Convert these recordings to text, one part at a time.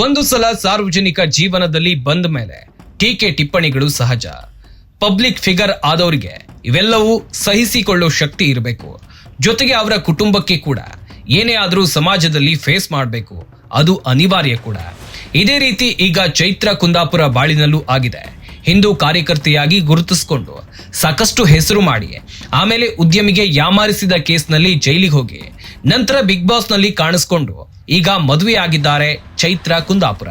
ಒಂದು ಸಲ ಸಾರ್ವಜನಿಕ ಜೀವನದಲ್ಲಿ ಬಂದ ಮೇಲೆ ಟೀಕೆ ಟಿಪ್ಪಣಿಗಳು ಸಹಜ. ಪಬ್ಲಿಕ್ ಫಿಗರ್ ಆದವರಿಗೆ ಇವೆಲ್ಲವೂ ಸಹಿಸಿಕೊಳ್ಳೋ ಶಕ್ತಿ ಇರಬೇಕು. ಜೊತೆಗೆ ಅವರ ಕುಟುಂಬಕ್ಕೆ ಕೂಡ. ಏನೇ ಆದರೂ ಸಮಾಜದಲ್ಲಿ ಫೇಸ್ ಮಾಡಬೇಕು. ಅದು ಅನಿವಾರ್ಯ ಕೂಡ. ಇದೇ ರೀತಿ ಈಗ ಚೈತ್ರ ಕುಂದಾಪುರ ಬಾಳಿನಲ್ಲೂ ಆಗಿದೆ. ಹಿಂದೂ ಕಾರ್ಯಕರ್ತೆಯಾಗಿ ಗುರುತಿಸಿಕೊಂಡು ಸಾಕಷ್ಟು ಹೆಸರು ಮಾಡಿ, ಆಮೇಲೆ ಉದ್ಯಮಿಗೆ ಯಾಮಾರಿಸಿದ ಕೇಸ್ನಲ್ಲಿ ಜೈಲಿಗೆ ಹೋಗಿ, ನಂತರ ಬಿಗ್ ಬಾಸ್ನಲ್ಲಿ ಕಾಣಿಸ್ಕೊಂಡು ಈಗ ಮದುವೆ ಆಗಿದ್ದಾರೆ ಚೈತ್ರ ಕುಂದಾಪುರ.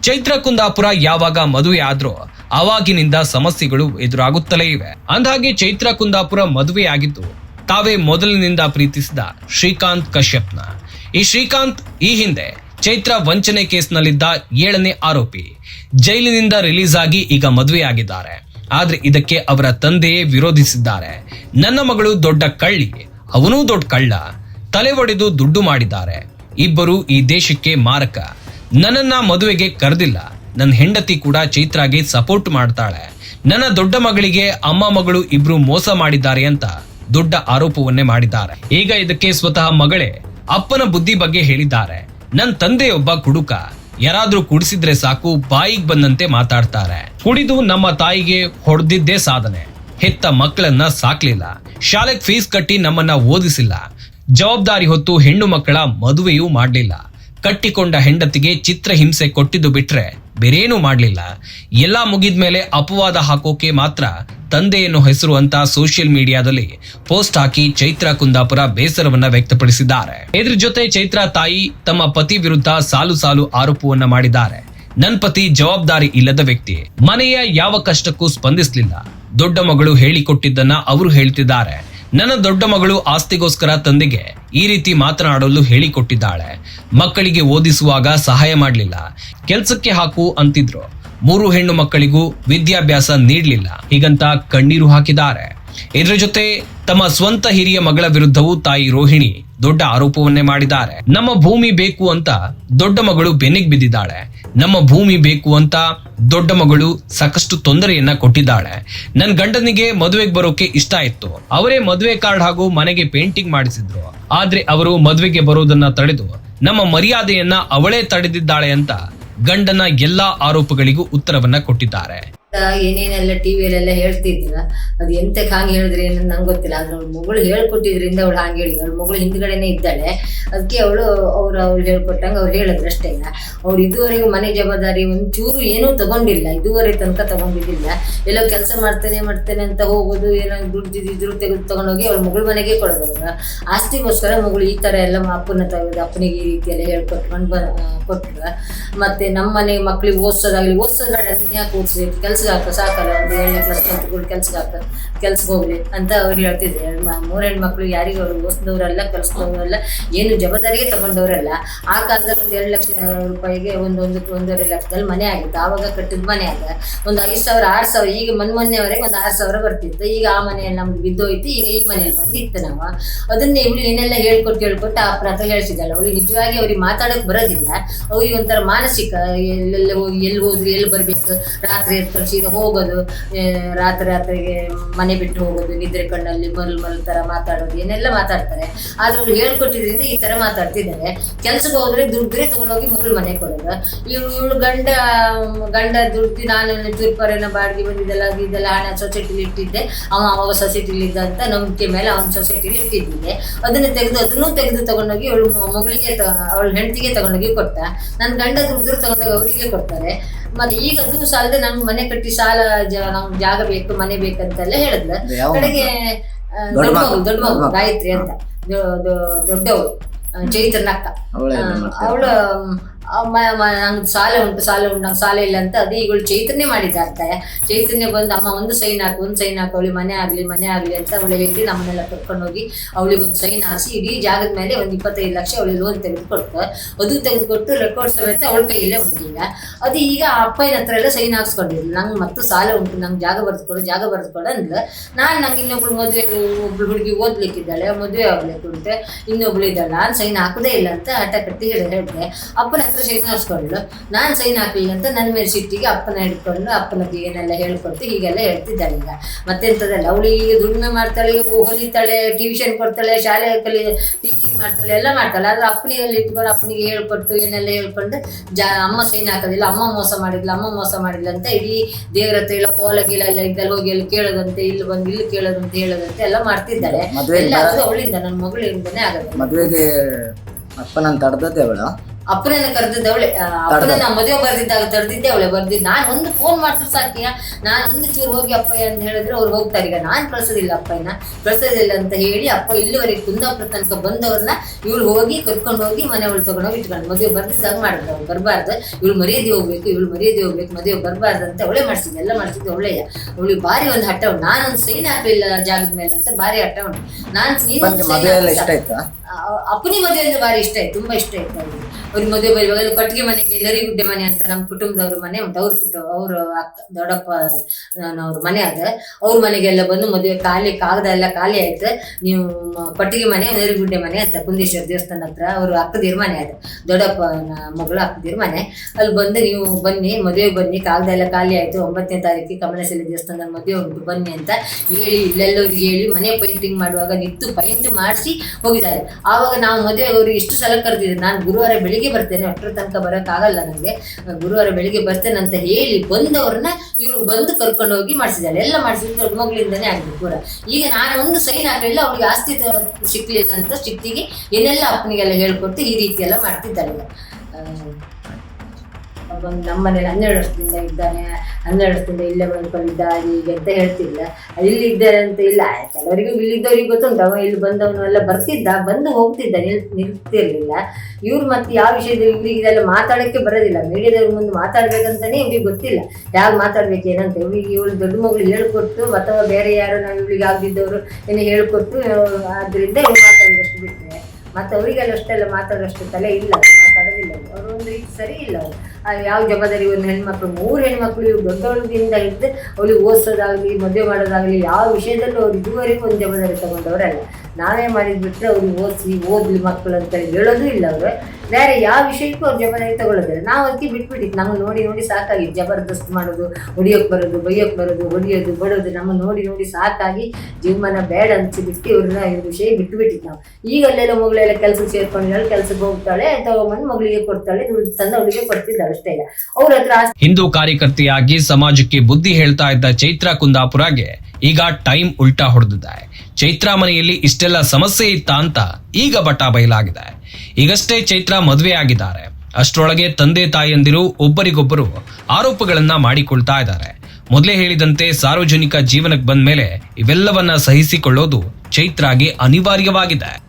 ಚೈತ್ರ ಕುಂದಾಪುರ ಯಾವಾಗ ಮದುವೆ ಆದ್ರೂ ಅವಾಗಿನಿಂದ ಸಮಸ್ಯೆಗಳು ಎದುರಾಗುತ್ತಲೇ ಇವೆ. ಅಂದಹಾಗೆ ಚೈತ್ರ ಕುಂದಾಪುರ ಮದುವೆ ಆಗಿದ್ದು ತಾವೇ ಮೊದಲಿನಿಂದ ಪ್ರೀತಿಸಿದ ಶ್ರೀಕಾಂತ್ ಕಶ್ಯಪ್ನ. ಈ ಶ್ರೀಕಾಂತ್ ಈ ಹಿಂದೆ ಚೈತ್ರ ವಂಚನೆ ಕೇಸ್ನಲ್ಲಿದ್ದ ಏಳನೇ ಆರೋಪಿ ಜೈಲಿನಿಂದ ರಿಲೀಸ್ ಆಗಿ ಈಗ ಮದುವೆಯಾಗಿದ್ದಾರೆ. ಆದ್ರೆ ಇದಕ್ಕೆ ಅವರ ತಂದೆಯೇ ವಿರೋಧಿಸಿದ್ದಾರೆ. ನನ್ನ ಮಗಳು ದೊಡ್ಡ ಕಳ್ಳಿ, ಅವನೂ ದೊಡ್ಡ ಕಳ್ಳ, ತಲೆ ಒಡೆದು ದುಡ್ಡು ಮಾಡಿದ್ದಾರೆ. ಇಬ್ಬರು ಈ ದೇಶಕ್ಕೆ ಮಾರಕ. ನನ್ನನ್ನ ಮದುವೆಗೆ ಕರೆದಿಲ್ಲ. ನನ್ನ ಹೆಂಡತಿ ಕೂಡ ಚೈತ್ರಾಗೆ ಸಪೋರ್ಟ್ ಮಾಡ್ತಾಳೆ. ನನ್ನ ದೊಡ್ಡ ಮಗಳಿಗೆ ಅಮ್ಮ ಮಗಳು ಇಬ್ರು ಮೋಸ ಮಾಡಿದ್ದಾರೆ ಅಂತ ದೊಡ್ಡ ಆರೋಪವನ್ನೇ ಮಾಡಿದ್ದಾರೆ. ಈಗ ಇದಕ್ಕೆ ಸ್ವತಃ ಮಗಳೇ ಅಪ್ಪನ ಬುದ್ಧಿ ಬಗ್ಗೆ ಹೇಳಿದ್ದಾರೆ. ನನ್ನ ತಂದೆಯೊಬ್ಬ ಕುಡುಕ ಯಾರಾದ್ರೂ ಕುಡಿಸಿದ್ರೆ ಸಾಕು, ಬಾಯಿಗೆ ಬಂದಂತೆ ಮಾತಾಡ್ತಾರೆ. ಕುಡಿದು ನಮ್ಮ ತಾಯಿಗೆ ಹೊಡೆದಿದ್ದೇ ಸಾಧನೆ. ಹೆತ್ತ ಮಕ್ಕಳನ್ನ ಸಾಕ್ಲಿಲ್ಲ. ಶಾಲೆಗೆ ಫೀಸ್ ಕಟ್ಟಿ ನಮ್ಮನ್ನ ಓದಿಸಿಲ್ಲ. ಜವಾಬ್ದಾರಿ ಹೊತ್ತು ಹೆಣ್ಣು ಮಕ್ಕಳ ಮದುವೆಯೂ ಮಾಡಲಿಲ್ಲ. ಕಟ್ಟಿಕೊಂಡ ಹೆಂಡತಿಗೆ ಚಿತ್ರ ಹಿಂಸೆ ಕೊಟ್ಟಿದ್ದು ಬಿಟ್ರೆ ಬೇರೇನೂ ಮಾಡಲಿಲ್ಲ. ಎಲ್ಲ ಮುಗಿದ್ಮೇಲೆ ಅಪವಾದ ಹಾಕೋಕೆ ಮಾತ್ರ ತಂದೆಯನ್ನು ಹೆಸರು ಅಂತ ಸೋಷಿಯಲ್ ಮೀಡಿಯಾದಲ್ಲಿ ಪೋಸ್ಟ್ ಹಾಕಿ ಚೈತ್ರ ಕುಂದಾಪುರ ಬೇಸರವನ್ನ ವ್ಯಕ್ತಪಡಿಸಿದ್ದಾರೆ. ಇದ್ರ ಜೊತೆ ಚೈತ್ರ ತಾಯಿ ತಮ್ಮ ಪತಿ ವಿರುದ್ಧ ಸಾಲು ಸಾಲು ಆರೋಪವನ್ನ ಮಾಡಿದ್ದಾರೆ. ನನ್ ಪತಿ ಜವಾಬ್ದಾರಿ ಇಲ್ಲದ ವ್ಯಕ್ತಿ. ಮನೆಯ ಯಾವ ಕಷ್ಟಕ್ಕೂ ಸ್ಪಂದಿಸಲಿಲ್ಲ. ದೊಡ್ಡ ಮಗಳು ಹೇಳಿಕೊಟ್ಟಿದ್ದನ್ನ ಅವರು ಹೇಳ್ತಿದ್ದಾರೆ. ನನ್ನ ದೊಡ್ಡ ಮಗಳು ಆಸ್ತಿಗೋಸ್ಕರ ತಂದೆಗೆ ಈ ರೀತಿ ಮಾತನಾಡಲು ಹೇಳಿಕೊಟ್ಟಿದ್ದಾಳೆ. ಮಕ್ಕಳಿಗೆ ಓದಿಸುವಾಗ ಸಹಾಯ ಮಾಡಲಿಲ್ಲ. ಕೆಲ್ಸಕ್ಕೆ ಹಾಕು ಅಂತಿದ್ರು. ಮೂರು ಹೆಣ್ಣು ಮಕ್ಕಳಿಗೂ ವಿದ್ಯಾಭ್ಯಾಸ ನೀಡಲಿಲ್ಲ. ಹೀಗಂತ ಕಣ್ಣೀರು ಹಾಕಿದ್ದಾರೆ. ಇದರ ಜೊತೆ ತಮ್ಮ ಸ್ವಂತ ಹಿರಿಯ ಮಗಳ ವಿರುದ್ಧವೂ ತಾಯಿ ರೋಹಿಣಿ ದೊಡ್ಡ ಆರೋಪವನ್ನೇ ಮಾಡಿದ್ದಾರೆ. ನಮ್ಮ ಭೂಮಿ ಬೇಕು ಅಂತ ದೊಡ್ಡ ಮಗಳು ಬೆನ್ನಿಗೆ ಬಿದ್ದಿದ್ದಾಳೆ. ನಮ್ಮ ಭೂಮಿ ಬೇಕು ಅಂತ ದೊಡ್ಡ ಮಗಳು ಸಾಕಷ್ಟು ತೊಂದರೆಯನ್ನ ಕೊಟ್ಟಿದ್ದಾಳೆ. ನನ್ನ ಗಂಡನಿಗೆ ಮದುವೆಗೆ ಬರೋಕೆ ಇಷ್ಟ ಇತ್ತು. ಅವರೇ ಮದುವೆ ಕಾರ್ಡ್ ಹಾಗೂ ಮನೆಗೆ ಪೇಂಟಿಂಗ್ ಮಾಡಿಸಿದ್ರು. ಆದ್ರೆ ಅವರು ಮದುವೆಗೆ ಬರೋದನ್ನ ತಡೆದು ನಮ್ಮ ಮರ್ಯಾದೆಯನ್ನ ಅವಳೇ ತಡೆದಿದ್ದಾಳೆ ಅಂತ ಗಂಡನ ಎಲ್ಲಾ ಆರೋಪಗಳಿಗೂ ಉತ್ತರವನ್ನ ಕೊಟ್ಟಿದ್ದಾರೆ. ಏನೇನೆಲ್ಲ ಟಿವಿಯಲ್ಲೆಲ್ಲ ಹೇಳ್ತಿದ್ರ ಅದು ಎಂತಕ್ಕೆ ಹಾಗೆ ಹೇಳಿದ್ರೆ ಏನು ನಂಗೆ ಗೊತ್ತಿಲ್ಲ. ಆದ್ರೆ ಅವ್ಳು ಮಗಳು ಹೇಳ್ಕೊಟ್ಟಿದ್ರಿಂದ ಅವಳು ಹಾಗೆ ಹೇಳಿದ್ರು ಅವಳು ಮಗಳು ಹಿಂದ್ಗಡೆನೇ ಇದ್ದಾಳೆ. ಅದಕ್ಕೆ ಅವಳು, ಅವ್ರು ಅವ್ರು ಹೇಳ್ಕೊಟ್ಟಂಗೆ ಅವ್ರು ಹೇಳಿದ್ರು ಅಷ್ಟೇ. ಇಲ್ಲ ಅವ್ರು ಇದುವರೆಗೂ ಮನೆ ಜವಾಬ್ದಾರಿ ಒಂಚೂರು ಏನೂ ತಗೊಂಡಿಲ್ಲ. ಇದುವರೆ ತನಕ ತಗೊಂಡಿದ್ದಿಲ್ಲ. ಎಲ್ಲೋ ಕೆಲಸ ಮಾಡ್ತೇನೆ ಮಾಡ್ತೇನೆ ಅಂತ ಹೋಗೋದು, ಏನೋ ದುಡ್ದಿದ್ರು ತೆಗೆದು ತಗೊಂಡೋಗಿ ಅವ್ಳ ಮಗಳ ಮನೆಗೆ ಕೊಡೋದವ್ರು ಆಸ್ತಿಗೋಸ್ಕರ ಮಗಳು ಈ ಥರ ಎಲ್ಲ ಅಪ್ಪನ ತೆಗೆದು ಅಪ್ಪನಿಗೆ ಈ ರೀತಿಯೆಲ್ಲ ಹೇಳ್ಕೊಟ್ಕೊಂಡು ಬ ಕೊಟ್ರು. ಮತ್ತೆ ನಮ್ಮ ಮನೆ ಮಕ್ಳಿಗೆ ಓದಿಸೋದಾಗಲಿ ಓದಿಸೋದಾಗಲಿ ಯಾಕೆ ಓದಿಸ್ಬೇಕು? ಕೆಲ್ಸಕ್ಕೆ ಸಾಕಲ್ಲ, ಒಂದು ಏಳನೇ ಕ್ಲಾಸ್ ಕಲ್ತ್ಕೊಂಡು ಕೆಲ್ಸಕ್ಕೆ ಹಾಕ ಕೆಲ್ಸಕ್ಕೆ ಹೋಗ್ಲಿ ಅಂತ ಅವ್ರು ಹೇಳ್ತಿದ್ರು. ಮೂರು ಮಕ್ಳು ಯಾರಿಗೂ ಅವ್ರು ಓದಿದವರೆಲ್ಲ ಕೆಲಸದವರೆಲ್ಲ ಏನು ಜವಾಬ್ದಾರಿಗೆ ತಗೊಂಡವರೆಲ್ಲ. ಆ ಕಾಲದಲ್ಲಿ ಒಂದು ಎರಡು ಲಕ್ಷ ರೂಪಾಯಿಗೆ ಒಂದು ಒಂದು, ಒಂದೂವರೆ ಲಕ್ಷದಲ್ಲಿ ಮನೆ ಆಗಿತ್ತು. ಆವಾಗ ಕಟ್ಟಿದ ಮನೆ ಆಗ ಒಂದು ಐದು ಸಾವಿರ, ಆರು ಸಾವಿರ, ಈಗ ಮೊನ್ನೆ ಮೊನ್ನೆವರೆಗೆ ಒಂದು ಆರು ಸಾವಿರ ಬರ್ತಿತ್ತು. ಈಗ ಆ ಮನೆಯಲ್ಲಿ ನಮ್ಗೆ ಬಿದ್ದೋಯ್ತು. ಈಗ ಈ ಮನೆಯಲ್ಲಿ ಬಂದಿತ್ತು ನಾವು. ಅದನ್ನೇ ಇವಳು ಏನೆಲ್ಲ ಹೇಳ್ಕೊಟ್ಟು ಹೇಳ್ಕೊಟ್ಟು ಆ ಪ್ರತ ಹೇಳ್ತಿದ್ದಲ್ಲ ಅವಳಿಗೆ ನಿಜವಾಗಿ ಅವ್ರಿಗೆ ಮಾತಾಡೋಕೆ ಬರೋದಿಲ್ಲ. ಅವ್ರಿಗೆ ಒಂಥರ ಮಾನಸಿಕ, ಎಲ್ಲೆಲ್ಲ ಹೋಗಿ, ಎಲ್ಲಿ ಹೋದ್ರಿ, ಎಲ್ಲಿ ಬರಬೇಕು? ರಾತ್ರಿ ಎದ್ದು ಸೀದಾ ಹೋಗೋದು ರಾತ್ರಿ ರಾತ್ರಿಗೆ ಮನೆ ಬಿಟ್ಟು ಹೋಗೋದು, ನಿದ್ರೆ ಕಣ್ಣಲ್ಲಿ ಮರಲ್ ಮರಲ್ ತರ ಮಾತಾಡೋದು, ಏನೆಲ್ಲ ಮಾತಾಡ್ತಾರೆ. ಆದ್ರೂ ಹೇಳ್ಕೊಟ್ಟಿದ್ರಿಂದ ಈ ತರ ಮಾತಾಡ್ತಿದ್ದಾರೆ. ಕೆಲ್ಸಕ್ಕೆ ಹೋದ್ರೆ ದುಡ್ದ್ರೆ ತಗೊಂಡೋಗಿ ಮಗಳು ಮನೆ ಕೊಡೋದು. ಇವ್ಳು ಇವಳು ಗಂಡ ಗಂಡ ದುಡ್ಡು ನಾನು ತಿರುಪರೇನ ಬಾಡಿಗೆ ಬಂದಿದ್ದೆಲ್ಲ ಇದೆಲ್ಲ ಹಣ ಸೊಸೈಟಿಲಿ ಇಟ್ಟಿದ್ದೆ. ಅವ ಅವಾಗ ಸೊಸೈಟಿಲಿ ಇದ್ದ ಅಂತ ನಂಬಿಕೆ ಮೇಲೆ ಅವನ ಸೊಸೈಟಿಲಿ ಇಟ್ಟಿದ್ದೆ ಅದನ್ನ ತೆಗೆದು, ಅದನ್ನು ತೆಗೆದು ತಗೊಂಡೋಗಿ ಅವಳು ಮಗಳಿಗೆ ಅವಳ ಹೆಂಡತಿಗೆ ತಗೊಂಡೋಗಿ ಕೊಟ್ಟ. ನನ್ನ ಗಂಡ ದುಡ್ಡು ತಗೊಂಡೋಗಿ ಅವರಿಗೆ ಕೊಡ್ತಾರೆ. ಮತ್ತೆ ಈಗ ಅದು ಸಾಲದೆ ನಮ್ಗೆ ಮನೆ ಕಟ್ಟಿ ಸಾಲ ನಾವು ನಮ್ಗೆ ಜಾಗ ಬೇಕು ಮನೆ ಬೇಕಂತೆಲ್ಲ ಹೇಳಿದ್ಲ. ಕಡೆಗೆ ದೊಡ್ಡ ಮಗು. ದೊಡ್ಡ ಮಗು ಗಾಯತ್ರಿ ಅಂತ. ದೊಡ್ಡವಳು ಚೈತ್ರನಕ್ಕ ಅವಳು ನಂಗೆ ಸಾಲ ಉಂಟು ಸಾಲ ಉಂಟು, ನಂಗೆ ಸಾಲ ಇಲ್ಲ ಅಂತ ಅದೇ ಈಗಳು ಚೈತನ್ಯ ಮಾಡಿದ್ದಾರೆ ಚೈತನ್ಯ ಬಂದು, ಅಮ್ಮ, ಒಂದು ಸೈನ್ ಹಾಕು, ಒಂದು ಸೈನ್ ಹಾಕು, ಅವಳಿಗೆ ಮನೆ ಆಗಲಿ ಮನೆ ಆಗಲಿ ಅಂತ ಅವಳು ಹೇಳಿ ನಮ್ಮನ್ನೆಲ್ಲ ಕರ್ಕೊಂಡೋಗಿ ಅವಳಿಗೆ ಒಂದು ಸೈನ್ ಹಾಸಿ ಇಡೀ ಜಾಗದ ಮೇಲೆ ಒಂದು ಇಪ್ಪತ್ತೈದು ಲಕ್ಷ ಅವಳಿಗೆ ಲೋನ್ ತೆಗೆದುಕೊಟ್ಟು ಅದು ತೆಗೆದುಕೊಟ್ಟು ರೆಕಾರ್ಡ್ ಸಮೇತ ಅವಳ ಕೈಯಲ್ಲೇ ಉಂಟಿಲ್ಲ ಅದು ಈಗ ಆ ಅಪ್ಪನ ಹತ್ರ ಎಲ್ಲ ಸೈನ್ ಹಾಕ್ಸ್ಕೊಂಡಿದ್ರು. ನಂಗೆ ಮತ್ತು ಸಾಲ ಉಂಟು, ನಂಗೆ ಜಾಗ ಬರೆದುಕೊಡು ಜಾಗ ಬರೆದುಕೊಡು ಅಂದ್ರೆ ನಾನು ನಂಗೆ ಇನ್ನೊಬ್ಳು ಮದುವೆ, ಒಬ್ಳು ಹುಡುಗಿ ಓದ್ಲಿಕ್ಕಿದ್ದಾಳೆ, ಮದುವೆ ಆಗ್ಲಿಕ್ಕೆ ಉಂಟು, ಇನ್ನೊಬ್ಳು ಇದ್ದಾಳೆ, ನಾನು ಸೈನ್ ಹಾಕುದೇ ಇಲ್ಲ ಅಂತ ಹಠ ಕಟ್ಟಿ ಹೇಳಿ ಹೇಳಿದೆ. ಅಪ್ಪನ ಹತ್ರ ಸೈನ್ ಹಾಕ್ಸ್ಕೊಂಡ್ಲು ನಾನು ಸೈನ್ ಹಾಕ್ಲಿಲ್ಲ ಅಂತ ನನ್ನ ಮೇಲೆ ಸಿಟ್ಟಿಗೆ ಅಪ್ಪನ ಹಿಡ್ಕೊಂಡು ಅಪ್ಪನ ಏನೆಲ್ಲ ಹೇಳ್ಕೊಡ್ತು ಹೀಗೆಲ್ಲ ಹೇಳ್ತಿದ್ದಾಳೆ ಈಗ. ಮತ್ತೆಂಥದ್ದಲ್ಲ? ಅವಳು ಈಗ ದುಡಿಮೆ ಮಾಡ್ತಾಳೆ ಹೊಲಿತಾಳೆ ಟ್ಯೂಷನ್ ಕೊಡ್ತಾಳೆ ಶಾಲೆ ಕಲಿ ಟೀಚಿಂಗ್ ಮಾಡ್ತಾಳೆ ಎಲ್ಲ ಮಾಡ್ತಾಳೆ. ಆದ್ರೆ ಅಪ್ಪನಿಗೆ ಅಲ್ಲಿ ಇಟ್ಕೊಂಡು ಅಪ್ಪನಿಗೆ ಹೇಳ್ಕೊಟ್ಟು ಏನೆಲ್ಲ ಹೇಳ್ಕೊಂಡು ಜಾ ಅಮ್ಮ ಸೈನ್ ಹಾಕೋದಿಲ್ಲ ಅಮ್ಮ ಮೋಸ ಮಾಡಿದ್ಲ ಅಮ್ಮ ಮೋಸ ಮಾಡಿಲ್ಲ ಅಂತ ಇಡೀ ದೇವ್ರ ಹತ್ರ ಇಲ್ಲ ಕೋಲ ಗೀಲ ಎಲ್ಲ ಇದ್ದಲ್ಲಿ ಹೋಗಿ ಅಲ್ಲಿ ಕೇಳೋದಂತೆ ಇಲ್ಲಿ ಬಂದು ಇಲ್ಲಿ ಕೇಳೋದಂತೆ ಹೇಳೋದಂತೆ ಎಲ್ಲ ಮಾಡ್ತಿದ್ದಾಳೆ ಎಲ್ಲ ಅವಳಿಂದ ನನ್ನ ಮಗಳಿಂದನೇ ಆಗುತ್ತೆ. ಮದ್ವೆಗೆ ಅಪ್ಪನನ್ನು ತಡೆದದ್ದೇ ಅವಳು? ಅಪ್ಪನನ್ನ ಕರೆದಿದ್ದ ಅವಳೆ ಅಪ್ಪನ ಮದುವೆ ಬರ್ದಿದ್ದಾಗ ತಡೆದಿದ್ದೆ ಅವಳೆ ಬರ್ದಿದ್ ನಾನ್ ಒಂದು ಫೋನ್ ಮಾಡಿದ್ರು ಸಾಕಿಯ ನಾನ್ ಒಂದು ಚೂರು ಹೋಗಿ ಅಪ್ಪಯ್ಯ ಅಂತ ಹೇಳಿದ್ರೆ ಅವ್ರು ಹೋಗ್ತಾರೆ. ಈಗ ನಾನ್ ಕಳ್ಸೋದಿಲ್ಲ ಅಪ್ಪಯ್ಯನ. ಕಳ್ಸೋದಿಲ್ಲ ಅಂತ ಹೇಳಿ ಅಪ್ಪ ಇಲ್ಲಿವರೆಗೆ ಕುಂದಾಪುರ ತನಕ ಬಂದವ್ರನ್ನ ಇವಳು ಹೋಗಿ ಕರ್ಕೊಂಡು ಹೋಗಿ ಮನೆ ಒಳಗೆ ತಗೊಂಡೋಗಿ ಇಟ್ಕೊಂಡು ಮದುವೆ ಬರ್ದಿದ್ದಾಗ ಮಾಡಿದ್ರು ಅವ್ರು ಬರಬಾರ್ದು. ಇವ್ಳು ಮರ್ಯಾದೆ ಹೋಗ್ಬೇಕು ಇವಳು ಮರ್ಯಾದೆ ಹೋಗ್ಬೇಕು ಮದುವೆ ಬರಬಾರ್ದು ಅಂತ ಅವಳೇ ಮಾಡ್ಸಿದ್ ಎಲ್ಲ ಮಾಡ್ಸಿದ್ದು ಅವಳೆಯ. ಅವಳಿಗೆ ಭಾರಿ ಒಂದು ಹಠ ನಾನೊಂದು ಸೈನ್ ಹಾಕಲಿಲ್ಲ ಜಾಗದ ಮೇಲೆ ಅಂತ ಭಾರಿ ಹಠ ಉಂಟು. ನಾನು ಅಪ್ಪನಿ ಮದುವೆ ಅಂದ್ರೆ ಭಾರಿ ಇಷ್ಟ ಆಯ್ತು, ತುಂಬಾ ಇಷ್ಟ ಆಯ್ತು ಅವ್ರಿಗೆ. ಅವ್ರಿಗೆ ಮದುವೆ ಬರುವಾಗ ಕಟ್ಟಿಗೆ ಮನೆಗೆ ಗುಡ್ಡೆ ಮನೆ ಅಂತ ನಮ್ಮ ಕುಟುಂಬದವ್ರ ಮನೆ ಉಂಟು, ಅವ್ರ ಕುಟುಂಬ, ಅವ್ರ ದೊಡ್ಡಪ್ಪ ಅವ್ರ ಮನೆ ಅದ ಅವ್ರ ಮನೆಗೆಲ್ಲ ಬಂದು ಮದುವೆ ಖಾಲಿ, ಕಾಗದ ಎಲ್ಲ ಖಾಲಿ ಆಯ್ತು. ನೀವು ಕಟ್ಟಿಗೆ ಮನೆ ಗುಡ್ಡೆ ಮನೆ ಅಂತ ಕುಂದೇಶ್ವರ ದೇವಸ್ಥಾನ ಹತ್ರ ಅವ್ರ ಅಕ್ಕದಿರ್ ಮನೆ ಅದು ದೊಡ್ಡಪ್ಪನ ಮಗಳು ಅಕ್ಕದಿರ್ ಮನೆ. ಅಲ್ಲಿ ಬಂದು ನೀವು ಬನ್ನಿ ಮದುವೆ ಬನ್ನಿ, ಕಾಗದ ಎಲ್ಲ ಖಾಲಿ ಆಯ್ತು. ಒಂಬತ್ತನೇ ತಾರೀಕಿಗೆ ಕಮಲಶಿಲೆ ದೇವಸ್ಥಾನದ ಮದುವೆ ಉಂಟು, ಬನ್ನಿ ಅಂತ ಹೇಳಿ ಇಲ್ಲೆಲ್ಲರಿಗೆ ಹೇಳಿ ಮನೆ ಪೇಂಟಿಂಗ್ ಮಾಡುವಾಗ ನಿಂತು ಪೈಂಟ್ ಮಾಡಿಸಿ ಹೋಗಿದ್ದಾರೆ. ಆವಾಗ ನಾವು ಮದುವೆ, ಅವರು ಇಷ್ಟು ಸಲ ಕರೆದಿದ್ದೆ ನಾನು ಗುರುವಾರ ಬೆಳಿಗ್ಗೆ ಬರ್ತೇನೆ ಅಷ್ಟರ ತನಕ ಬರೋಕ್ಕಾಗಲ್ಲ ನನಗೆ ಗುರುವಾರ ಬೆಳಿಗ್ಗೆ ಬರ್ತೇನೆ ಅಂತ ಹೇಳಿ ಬಂದವ್ರನ್ನ ಇವ್ರು ಬಂದು ಕರ್ಕೊಂಡು ಹೋಗಿ ಮಾಡಿಸಿದ್ದಾರೆ. ಎಲ್ಲ ಮಾಡಿಸಿದ್ರು, ದೊಡ್ಡ ಮಗಳಿಂದನೇ ಆಗಿದೆ ಕೂಡ ಈಗ ನಾನು ಒಂದು ಸೈನ್ ಹಾಕಲಿಲ್ಲ ಅವಳಿಗೆ ಆಸ್ತಿ ಸಿಕ್ಲಿಲ್ಲ ಅಂತ ಸಿಟ್ಟಿಗೆ ಏನೆಲ್ಲ ಅಪ್ಪನಿಗೆಲ್ಲ ಹೇಳ್ಕೊಟ್ಟು ಈ ರೀತಿ ಎಲ್ಲ ಮಾಡ್ತಿದ್ದಾಳೆ. ನಮ್ಮ ಮನೇಲಿ ಹನ್ನೆರಡು ವರ್ಷದಿಂದ ಇದ್ದಾನೆ. ಹನ್ನೆರಡು ವರ್ಷದಿಂದ ಇಲ್ಲೇ ಬಂದ್ಕೊಂಡಿದ್ದ ಹೀಗೆ ಅಂತ ಹೇಳ್ತಿಲ್ಲ ಇಲ್ಲಿ ಇದ್ದಾರೆ ಅಂತ ಇಲ್ಲ. ಕೆಲವರಿಗೂ ಇಲ್ಲಿದ್ದವರಿಗೆ ಗೊತ್ತುಂಟು. ಅವ ಇಲ್ಲಿ ಬಂದವನು ಎಲ್ಲ ಬರ್ತಿದ್ದ, ಬಂದು ಹೋಗ್ತಿದ್ದ, ನಿಲ್, ನಿಲ್ತಿರ್ಲಿಲ್ಲ. ಇವ್ರು ಮತ್ತೆ ಯಾವ ವಿಷಯದಲ್ಲಿ ಇವ್ರಿಗೆ ಇದೆಲ್ಲ ಮಾತಾಡೋಕ್ಕೆ ಬರೋದಿಲ್ಲ. ಮೀಡಿಯಾದವ್ರ ಮುಂದೆ ಮಾತಾಡ್ಬೇಕಂತಾನೆ ಇವ್ರಿಗೆ ಗೊತ್ತಿಲ್ಲ. ಯಾರು ಮಾತಾಡ್ಬೇಕು ಏನಂತ ಇವ್ರಿಗೆ ಇವಳು ದೊಡ್ಡ ಮಗಳು ಹೇಳ್ಕೊಟ್ಟು ಅಥವಾ ಬೇರೆ ಯಾರು ನಾನು ಇವಳಿಗೆ ಆಗದಿದ್ದವರು ಏನು ಹೇಳ್ಕೊಟ್ಟು, ಆದ್ರಿಂದ ಇವ್ರು ಮಾತಾಡಿದಷ್ಟು ಬಿಟ್ಟರೆ ಮತ್ತೆ ಅವರಿಗೆಲ್ಲ ಅಷ್ಟೆಲ್ಲ ಮಾತಾಡೋಷ್ಟು ತಲೆ ಇಲ್ಲ. ಮಾತಾಡೋದಿಲ್ಲ. ಅವರು ಒಂದು ರೀತಿ ಸರಿ ಇಲ್ಲ ಅವರು. ಯಾವ ಜವಾಬ್ದಾರಿ ಒಂದು ಹೆಣ್ಮಕ್ಳು, ಮೂರು ಹೆಣ್ಮಕ್ಳು ಇವ್ರು ದೊಡ್ಡವಳಿಂದ ಹಿಡಿದು ಅವಳಿಗೆ ಓದಿಸೋದಾಗಲಿ, ಮದುವೆ ಮಾಡೋದಾಗಲಿ, ಯಾವ ವಿಷಯದಲ್ಲೂ ಅವ್ರು ಇದುವರೆಗೂ ಒಂದು ಜವಾಬ್ದಾರಿ ತಗೊಂಡವರಲ್ಲ ನಾವೇ ಮಾಡಿದ್ಬಿಟ್ರೆ ಅವ್ರಿಗೆ ಓದಿಸಿ, ಓದ್ಲಿ ಮಕ್ಕಳು ಅಂತೇಳಿ ಹೇಳೋದು ಇಲ್ಲ ಅವರು. ಬೇರೆ ಯಾವ ವಿಷಯಕ್ಕೂ ಅವ್ರು ಜವಾಬ್ದಾರಿ ತಗೊಳ್ಳೋದಿಲ್ಲ. ನಾವು ಅದಕ್ಕೆ ಬಿಟ್ಬಿಟ್ಟಿದ್ದು. ನಾವು ನೋಡಿ ನೋಡಿ ಸಾಕಾಗಿ. ಜಬರ್ದಸ್ತ್ ಮಾಡೋದು, ಹೊಡಿಯೋಕೆ ಬರೋದು, ಬೈಯೋಕೆ ಬರೋದು, ಹೊಡಿಯೋದು, ಬಡೋದು ನಮ್ಮ ನೋಡಿ ನೋಡಿ ಸಾಕಾಗಿ ಜೀವಮಾನ ಬೇಡ ಅನ್ಸಿಬಿಟ್ಟು ಇವ್ರನ್ನ ಈ ವಿಷಯ ಬಿಟ್ಬಿಟ್ಟಿದ್ದು ನಾವು. ಈಗ ಅಲ್ಲೆಲ್ಲ ಮಗಳೆಲ್ಲ ಕೆಲಸಕ್ಕೆ ಸೇರ್ಕೊಂಡಿದ್ದಾಳೆ ಕೆಲಸಕ್ಕೆ ಹೋಗ್ತಾಳೆ, ತಗೊಂಬಂದು ಮಗಳಿಗೆ ಕೊಡ್ತಾಳೆ ದುಡ್ಡು ತಂದು ಅವಳಿಗೆ ಕೊಡ್ತಿದ್ದಾಳೆ ಅಷ್ಟೇ ಇಲ್ಲ ಅವ್ರ ಹತ್ರ ಹಿಂದೂ ಕಾರ್ಯಕರ್ತೆಯಾಗಿ ಸಮಾಜಕ್ಕೆ ಬುದ್ಧಿ ಹೇಳ್ತಾ ಇದ್ದ ಚೈತ್ರ ಕುಂದಾಪುರಗೆ ಈಗ ಟೈಮ್ ಉಲ್ಟಾ ಹೊಡೆದಿದೆ. ಚೈತ್ರ ಮನೆಯಲ್ಲಿ ಇಷ್ಟೆಲ್ಲ ಸಮಸ್ಯೆ ಇತ್ತ ಅಂತ ಈಗ ಬಟಾ ಬಯಲಾಗಿದೆ. ಈಗಷ್ಟೇ ಚೈತ್ರ ಮದುವೆ ಆಗಿದ್ದಾರೆ ಅಷ್ಟರೊಳಗೆ ತಂದೆ ತಾಯಿಯಂದಿರು ಒಬ್ಬರಿಗೊಬ್ಬರು ಆರೋಪಗಳನ್ನ ಮಾಡಿಕೊಳ್ತಾ ಇದ್ದಾರೆ. ಮೊದಲೇ ಹೇಳಿದಂತೆ ಸಾರ್ವಜನಿಕ ಜೀವನಕ್ಕೆ ಬಂದ ಮೇಲೆ ಇವೆಲ್ಲವನ್ನ ಸಹಿಸಿಕೊಳ್ಳೋದು ಚೈತ್ರಾಗೆ ಅನಿವಾರ್ಯವಾಗಿದೆ.